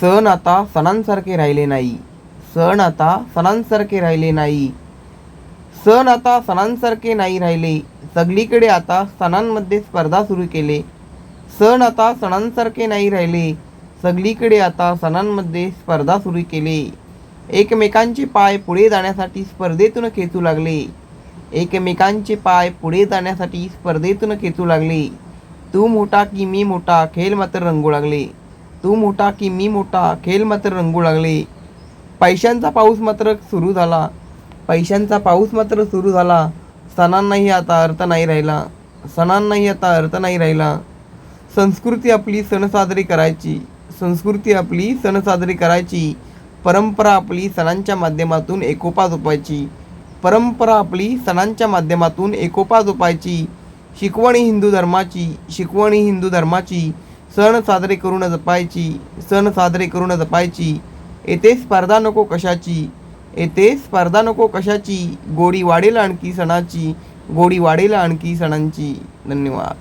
सण आता सणांसारखे राहिले नाही. सण आता सणांसारखे राहिले नाही. सण आता सणांसारखे नाही राहिले. सगळीकडे आता सणांमध्ये स्पर्धा सुरू केले. सण आता सणांसारखे नाही राहिले. सगळीकडे आता सणांमध्ये स्पर्धा सुरू केले. एकमेकांचे पाय पुढे जाण्यासाठी स्पर्धेतून खेचू लागले. एकमेकांचे पाय पुढे जाण्यासाठी स्पर्धेतून खेचू लागले. तू मोठा की मी मोठा खेळ मात्र रंगू लागले. तू मोठा की मी मोठा खेल मात्र रंगू लागले. पैशांचा पाऊस मात्र सुरू झाला. पैशांचा पाऊस मात्र सुरू झाला. सणांनाही आता अर्थ नाही राहिला. सणांनाही आता अर्थ नाही राहिला. संस्कृती आपली सण साजरी करायची. संस्कृती आपली सण साजरी करायची. परंपरा आपली सणांच्या माध्यमातून एकोपा जोपायची. परंपरा आपली सणांच्या माध्यमातून एकोपा जोपायची. शिकवणी हिंदू धर्माची. शिकवणी हिंदू धर्माची. सण साजरे करून जपायची सण साजरे करून जपायची. येथे स्पर्धा नको कशाची? येथे स्पर्धा नको कशाची? गोडी वाढेल आणखी सणाची गोडी वाढेल आणखी सणांची. धन्यवाद.